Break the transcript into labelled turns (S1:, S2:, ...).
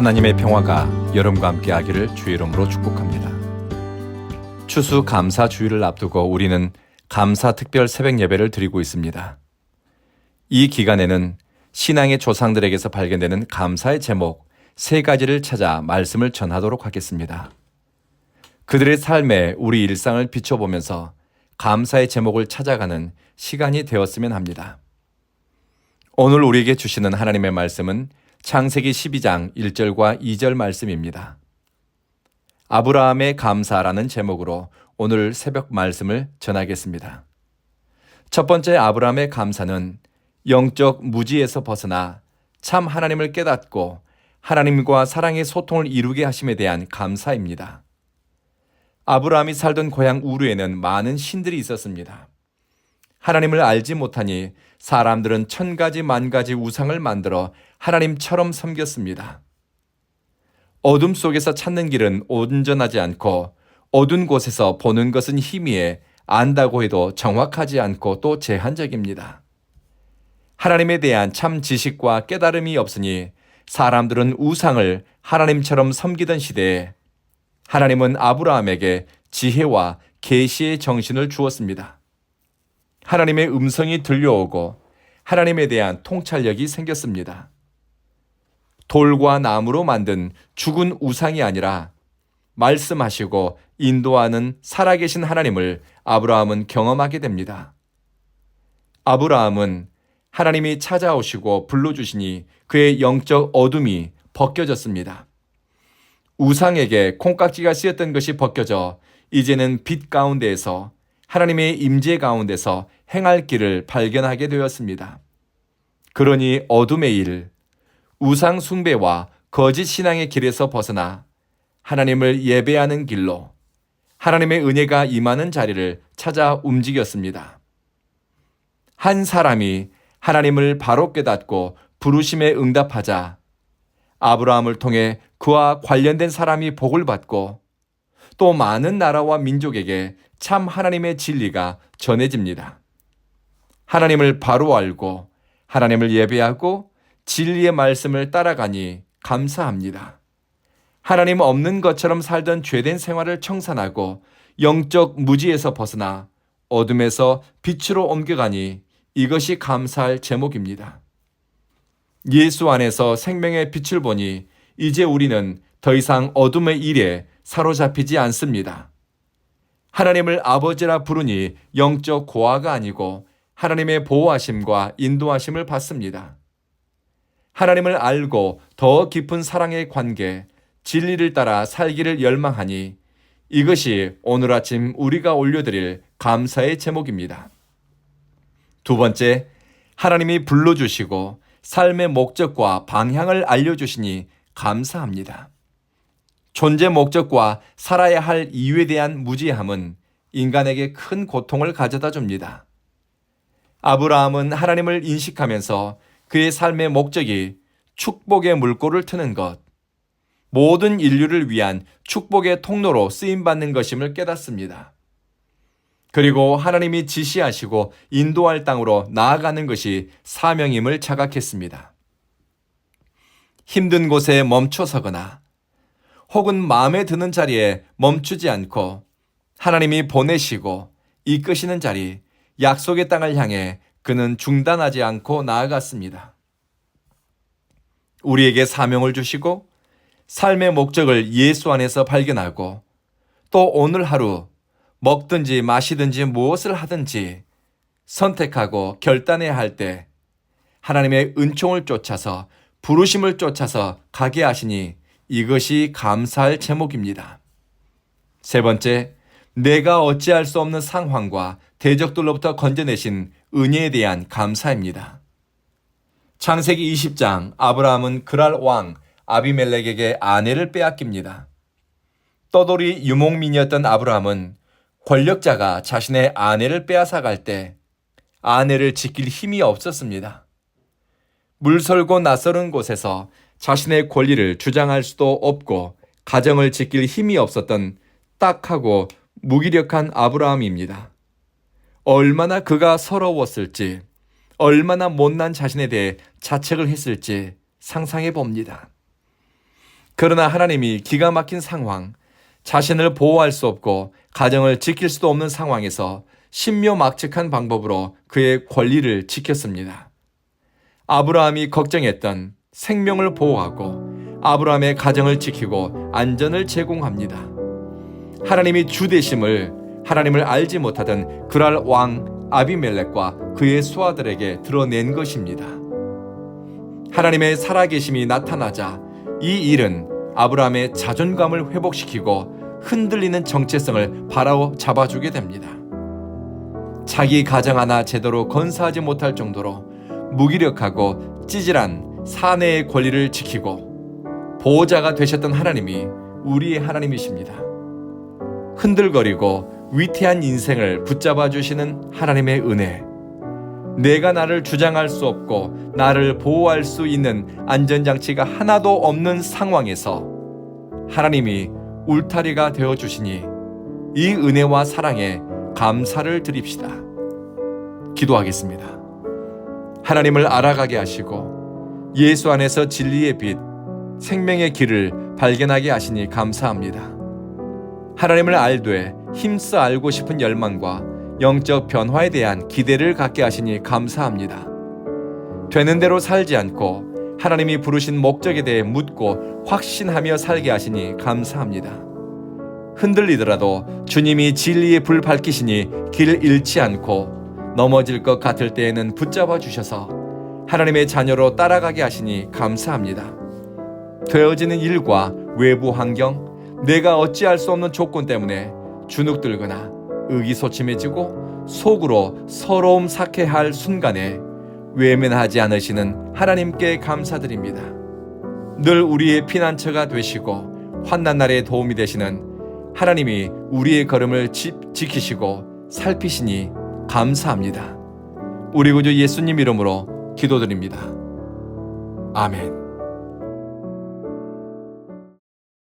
S1: 하나님의 평화가 여러분과 함께 하기를 주의 이름으로 축복합니다. 추수 감사 주일을 앞두고 우리는 감사 특별 새벽 예배를 드리고 있습니다. 이 기간에는 신앙의 조상들에게서 발견되는 감사의 제목 세 가지를 찾아 말씀을 전하도록 하겠습니다. 그들의 삶에 우리 일상을 비춰보면서 감사의 제목을 찾아가는 시간이 되었으면 합니다. 오늘 우리에게 주시는 하나님의 말씀은 창세기 12장 1절과 2절 말씀입니다. 아브라함의 감사라는 제목으로 오늘 새벽 말씀을 전하겠습니다. 첫 번째 아브라함의 감사는 영적 무지에서 벗어나 참 하나님을 깨닫고 하나님과 사랑의 소통을 이루게 하심에 대한 감사입니다. 아브라함이 살던 고향 우르에는 많은 신들이 있었습니다. 하나님을 알지 못하니 사람들은 천 가지 만 가지 우상을 만들어 하나님처럼 섬겼습니다. 어둠 속에서 찾는 길은 온전하지 않고 어두운 곳에서 보는 것은 희미해 안다고 해도 정확하지 않고 또 제한적입니다. 하나님에 대한 참 지식과 깨달음이 없으니 사람들은 우상을 하나님처럼 섬기던 시대에 하나님은 아브라함에게 지혜와 계시의 정신을 주었습니다. 하나님의 음성이 들려오고 하나님에 대한 통찰력이 생겼습니다. 돌과 나무로 만든 죽은 우상이 아니라 말씀하시고 인도하는 살아계신 하나님을 아브라함은 경험하게 됩니다. 아브라함은 하나님이 찾아오시고 불러주시니 그의 영적 어둠이 벗겨졌습니다. 우상에게 콩깍지가 씌었던 것이 벗겨져 이제는 빛 가운데에서 하나님의 임재 가운데서 행할 길을 발견하게 되었습니다. 그러니 어둠의 일, 우상 숭배와 거짓 신앙의 길에서 벗어나 하나님을 예배하는 길로 하나님의 은혜가 임하는 자리를 찾아 움직였습니다. 한 사람이 하나님을 바로 깨닫고 부르심에 응답하자 아브라함을 통해 그와 관련된 사람이 복을 받고 또 많은 나라와 민족에게 참 하나님의 진리가 전해집니다. 하나님을 바로 알고 하나님을 예배하고 진리의 말씀을 따라가니 감사합니다. 하나님 없는 것처럼 살던 죄된 생활을 청산하고 영적 무지에서 벗어나 어둠에서 빛으로 옮겨가니 이것이 감사할 제목입니다. 예수 안에서 생명의 빛을 보니 이제 우리는 더 이상 어둠의 일에 사로잡히지 않습니다. 하나님을 아버지라 부르니 영적 고아가 아니고 하나님의 보호하심과 인도하심을 받습니다. 하나님을 알고 더 깊은 사랑의 관계, 진리를 따라 살기를 열망하니 이것이 오늘 아침 우리가 올려드릴 감사의 제목입니다. 두 번째, 하나님이 불러주시고 삶의 목적과 방향을 알려주시니 감사합니다. 존재 목적과 살아야 할 이유에 대한 무지함은 인간에게 큰 고통을 가져다 줍니다. 아브라함은 하나님을 인식하면서 그의 삶의 목적이 축복의 물꼬를 트는 것, 모든 인류를 위한 축복의 통로로 쓰임받는 것임을 깨닫습니다. 그리고 하나님이 지시하시고 인도할 땅으로 나아가는 것이 사명임을 자각했습니다. 힘든 곳에 멈춰 서거나 혹은 마음에 드는 자리에 멈추지 않고 하나님이 보내시고 이끄시는 자리, 약속의 땅을 향해 그는 중단하지 않고 나아갔습니다. 우리에게 사명을 주시고 삶의 목적을 예수 안에서 발견하고 또 오늘 하루 먹든지 마시든지 무엇을 하든지 선택하고 결단해야 할 때 하나님의 은총을 쫓아서 부르심을 쫓아서 가게 하시니 이것이 감사할 제목입니다. 세 번째, 내가 어찌할 수 없는 상황과 대적들로부터 건져내신 은혜에 대한 감사입니다. 창세기 20장 아브라함은 그랄 왕 아비멜렉에게 아내를 빼앗깁니다. 떠돌이 유목민이었던 아브라함은 권력자가 자신의 아내를 빼앗아 갈 때 아내를 지킬 힘이 없었습니다. 물설고 낯설은 곳에서 자신의 권리를 주장할 수도 없고 가정을 지킬 힘이 없었던 딱하고 무기력한 아브라함입니다. 얼마나 그가 서러웠을지, 얼마나 못난 자신에 대해 자책을 했을지 상상해 봅니다. 그러나 하나님이 기가 막힌 상황, 자신을 보호할 수 없고 가정을 지킬 수도 없는 상황에서 신묘막측한 방법으로 그의 권리를 지켰습니다. 아브라함이 걱정했던 생명을 보호하고 아브라함의 가정을 지키고 안전을 제공합니다. 하나님이 주대심을 하나님을 알지 못하던 그랄 왕 아비멜렉과 그의 수하들에게 드러낸 것입니다. 하나님의 살아계심이 나타나자 이 일은 아브라함의 자존감을 회복시키고 흔들리는 정체성을 바라오 잡아주게 됩니다. 자기 가정 하나 제대로 건사하지 못할 정도로 무기력하고 찌질한 사내의 권리를 지키고 보호자가 되셨던 하나님이 우리의 하나님이십니다. 흔들거리고 위태한 인생을 붙잡아 주시는 하나님의 은혜. 내가 나를 주장할 수 없고 나를 보호할 수 있는 안전장치가 하나도 없는 상황에서 하나님이 울타리가 되어 주시니 이 은혜와 사랑에 감사를 드립시다. 기도하겠습니다. 하나님을 알아가게 하시고 예수 안에서 진리의 빛, 생명의 길을 발견하게 하시니 감사합니다. 하나님을 알되 힘써 알고 싶은 열망과 영적 변화에 대한 기대를 갖게 하시니 감사합니다. 되는 대로 살지 않고 하나님이 부르신 목적에 대해 묻고 확신하며 살게 하시니 감사합니다. 흔들리더라도 주님이 진리의 불 밝히시니 길 잃지 않고 넘어질 것 같을 때에는 붙잡아 주셔서 하나님의 자녀로 따라가게 하시니 감사합니다. 되어지는 일과 외부 환경, 내가 어찌할 수 없는 조건 때문에 주눅들거나 의기소침해지고 속으로 서러움 삭해할 순간에 외면하지 않으시는 하나님께 감사드립니다. 늘 우리의 피난처가 되시고 환난 날에 도움이 되시는 하나님이 우리의 걸음을 지, 지키시고 살피시니 감사합니다. 우리 구주 예수님 이름으로 기도드립니다. 아멘.